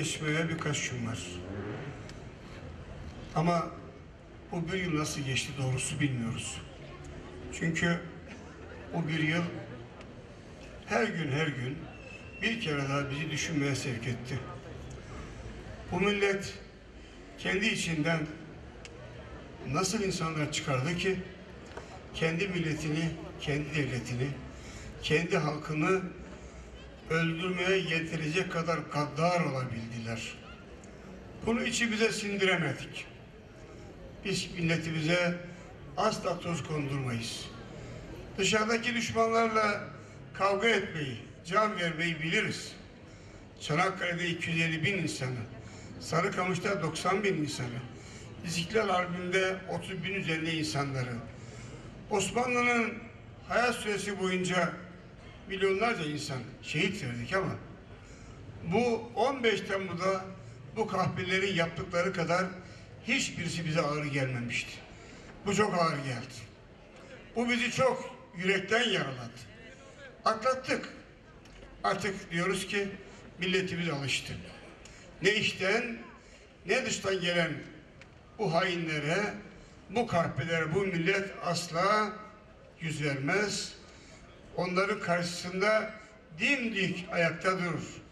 geçmeye birkaç gün var. Ama bu bir yıl nasıl geçti doğrusu bilmiyoruz. Çünkü bu bir yıl her gün her gün bir kere daha bizi düşünmeye sevk etti. Bu millet kendi içinden nasıl insanlar çıkardı ki kendi milletini, kendi devletini, kendi halkını öldürmeye yetirecek kadar gaddar olabildiler. Bunu içimize sindiremedik. Biz milletimize asla toz kondurmayız. Dışarıdaki düşmanlarla kavga etmeyi, can vermeyi biliriz. Çanakkale'de 250 bin insanı, Sarıkamış'ta 90 bin insanı, İstiklal Harbi'nde 30 bin üzerinde insanları, Osmanlı'nın hayat süresi boyunca milyonlarca insan şehit verdik ama bu 15 Temmuz'da bu kahpelerin yaptıkları kadar hiçbirisi bize ağır gelmemişti. Bu çok ağır geldi. Bu bizi çok yürekten yaraladı. Atlattık. Artık diyoruz ki milletimiz alıştı. Ne içten ne dıştan gelen bu hainlere, bu kahpelere bu millet asla yüz vermez. Onların karşısında dimdik ayakta durur.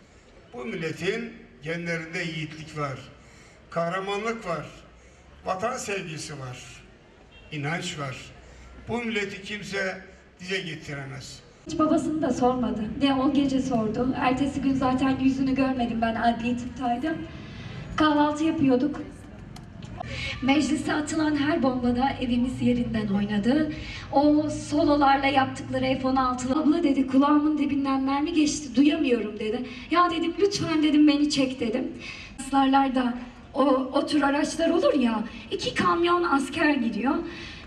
Bu milletin genlerinde yiğitlik var, kahramanlık var, vatan sevgisi var, inanç var. Bu milleti kimse dize getiremez. Hiç babasını da sormadı. Ne o gece sordu. Ertesi gün zaten yüzünü görmedim ben adli tıptaydım. Kahvaltı yapıyorduk. Meclise atılan her bombada evimiz yerinden oynadı. O sololarla yaptıkları F-16 abla dedi kulağımın dibinden mermi geçti duyamıyorum dedi. Ya dedim lütfen dedim beni çek dedim. Islarlarda o, o tür araçlar olur ya iki kamyon asker gidiyor.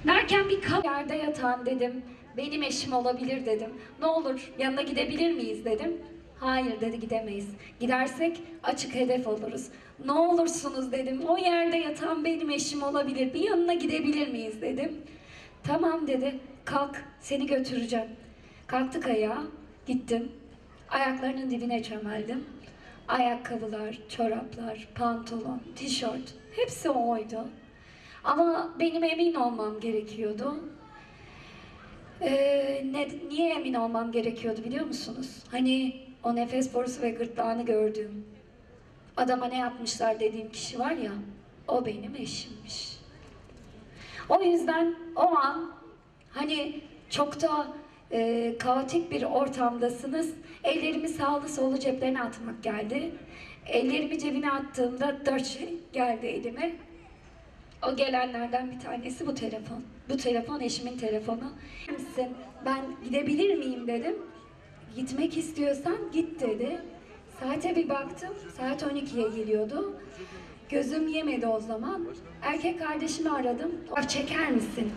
Derken bir kap yerde yatan dedim. Benim eşim olabilir dedim. Ne olur yanına gidebilir miyiz dedim. Hayır dedi gidemeyiz. Gidersek açık hedef oluruz. Ne olursunuz dedim. O yerde yatan benim eşim olabilir. Bir yanına gidebilir miyiz dedim. Tamam dedi. Kalk seni götüreceğim. Kalktık ayağa. Gittim. Ayaklarının dibine çömeldim. Ayakkabılar, çoraplar, pantolon, tişört hepsi oydu. Ama benim emin olmam gerekiyordu. Ee, ne, niye emin olmam gerekiyordu biliyor musunuz? Hani o nefes borusu ve gırtlağını gördüğüm, adama ne yapmışlar dediğim kişi var ya, o benim eşimmiş. O yüzden o an hani çok da e, kaotik bir ortamdasınız. Ellerimi sağlı sollu ceplerine atmak geldi. Ellerimi cebine attığımda dört şey geldi elime. O gelenlerden bir tanesi bu telefon. Bu telefon eşimin telefonu. Misin? Ben gidebilir miyim dedim. Gitmek istiyorsan git dedi. Saate bir baktım. Saat 12'ye geliyordu. Gözüm yemedi o zaman. Erkek kardeşimi aradım. "Fotoğraf Çeker misin?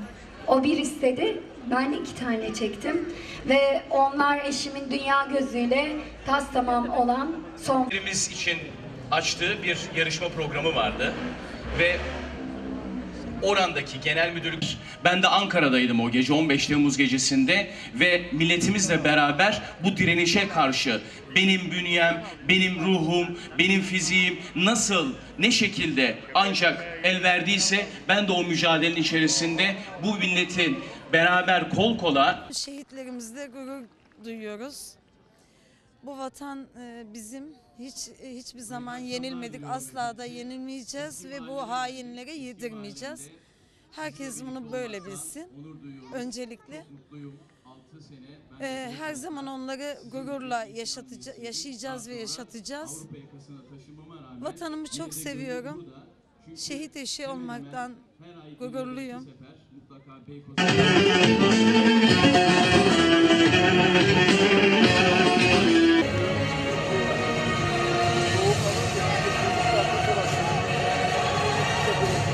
O bir istedi. Ben iki tane çektim. Ve onlar eşimin dünya gözüyle tas tamam olan son Birimiz için açtığı bir yarışma programı vardı ve orandaki genel müdürlük ben de Ankara'daydım o gece 15 Temmuz gecesinde ve milletimizle beraber bu direnişe karşı benim bünyem, benim ruhum, benim fiziğim nasıl, ne şekilde ancak el verdiyse ben de o mücadelenin içerisinde bu milletin beraber kol kola Şehitlerimizle gurur duyuyoruz. Bu vatan e, bizim hiç e, hiçbir zaman yenilmedik. Asla da yenilmeyeceğiz ve bu hainlere yedirmeyeceğiz. Herkes bunu böyle bilsin. Öncelikle e, her zaman onları gururla yaşayacağız ve yaşatacağız. Vatanımı çok seviyorum. Şehit eşi olmaktan gururluyum.